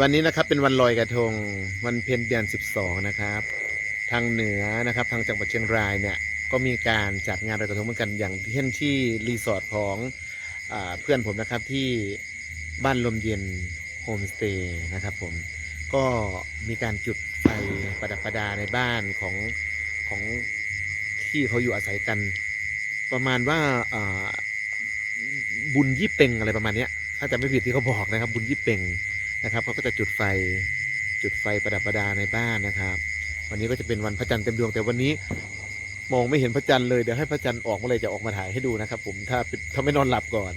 วันนี้นะครับเป็นวันลอยกระทงวันเพ็ญเดือน 12 นะครับ ทางเหนือนะครับทางจังหวัดเชียงรายเนี่ยก็มีการจัดงานลอยกระทงเหมือนกันอย่างเช่นที่รีสอร์ทของอเพื่อนผมนะครับที่บ้านลมเย็นโฮมสเตย์นะครับผมก็มีการจุดไฟประดับประดาในบ้านของของที่เขาอยู่อาศัยกัน ประมาณว่าบุญยี่เป่งอะไรประมาณนี้ถ้าจำไม่ผิดที่เขาบอกนะครับ บุญยี่เป่ง นะครับเขาก็จะจุดไฟจุดไฟประดับประดาในบ้านนะครับ วันนี้ก็จะเป็นวันพระจันทร์เต็มดวงแต่วันนี้มองไม่เห็นพระจันทร์เลยเดี๋ยวให้พระจันทร์ออกมาเลยจะออกมาถ่ายให้ดูนะครับ ผมถ้าถ้าไม่นอนหลับก่อน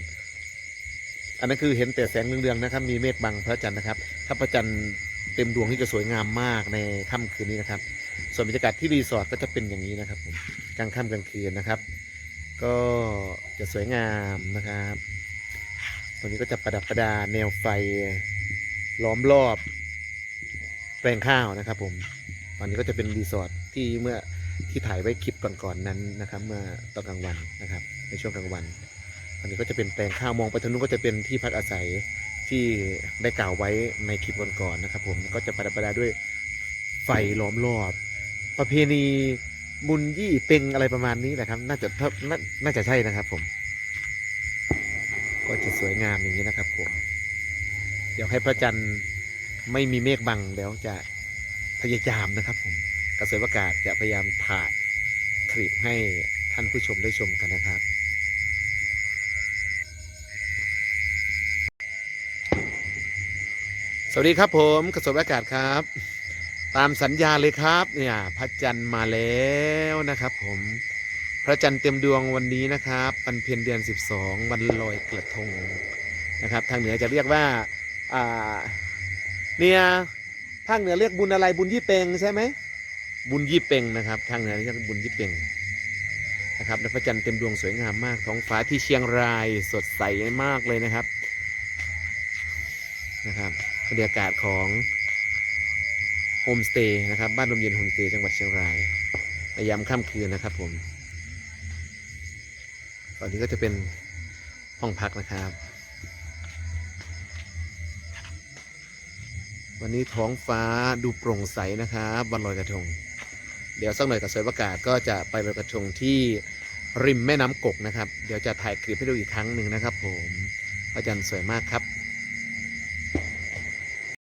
อันนั้นคือเห็นแต่แสงเรืองๆนะครับ มีเมฆบังพระจันทร์นะครับ ถ้าพระจันทร์เต็มดวงที่จะสวยงามมากในค่ำคืนนี้นะครับ ส่วนบรรยากาศที่รีสอร์ทก็จะเป็นอย่างนี้นะครับผมกลางค่ำกลางคืนนะครับ ก็จะสวยงามนะครับตรงนี้ก็จะประดับประดาแนวไฟ ล้อมรอบแปลงข้าวนะครับ ผมตอนนี้ก็จะเป็นรีสอร์ทที่เมื่อที่ถ่ายไว้คลิปก่อนๆนั้นนะครับ เมื่อตอนกลางวันนะครับ ในช่วงกลางวันตอนนี้ก็จะเป็นแปลงข้าวมองไปทางนู้นก็จะเป็นที่พักอาศัยที่ได้กล่าวไว้ในคลิปก่อนๆนะครับ ผมก็จะประดับประดาด้วยไฟล้อมรอบ ประเพณีบุญยี่เป็งอะไรประมาณนี้แหละครับ น่าจะถ้านาน่าจะใช่นะครับ ผม ก็จะสวยงามอย่างนี้นะครับ ผม ดี๋ยวให้พระจันทร์ไม่มีเมฆบังเดี๋ยวจะพยายามนะครับผมกระสวยประกาศจะพยายามถ่ายคลิปให้ท่านผู้ชมได้ชมกันนะครับ สวัสดีครับผมกระสวยประกาศครับ ตามสัญญาเลยครับเนี่ยพระจันทร์มาแล้วนะครับ ผมพระจันทร์เต็มดวงวันนี้นะครับวันเพ็ญเดือน 12 วันลอยกระทงนะครับ ทางเหนือจะเรียกว่าอ่า เนี่ยภาคเหนือเรียกบุญอะไรบุญยี่เปงใช่ไหมบุญยี่เปงนะครับทางเหนือเรียกบุญยี่เปงนะครับพระจันทร์เต็มดวงสวยงามมากท้องฟ้าที่เชียงรายสดใสมากเลยนะครับนะครับบรรยากาศของโฮมสเตย์นะครับบ้านลมเย็นโฮมสเตย์จังหวัดเชียงรายในยามค่ำคืนนะครับผม ตอนนี้ก็จะเป็นห้องพักนะครับ วันนี้ท้องฟ้าดูโปร่งใสนะครับวันลอยกระทง เดี๋ยวสักหน่อยกับสวยประกาศก็จะไปลอยกระทงที่ริมแม่น้ำกกนะครับ เดี๋ยวจะถ่ายคลิปให้ดูอีกครั้งหนึ่งนะครับ ผมอาจารย์สวยมากครับ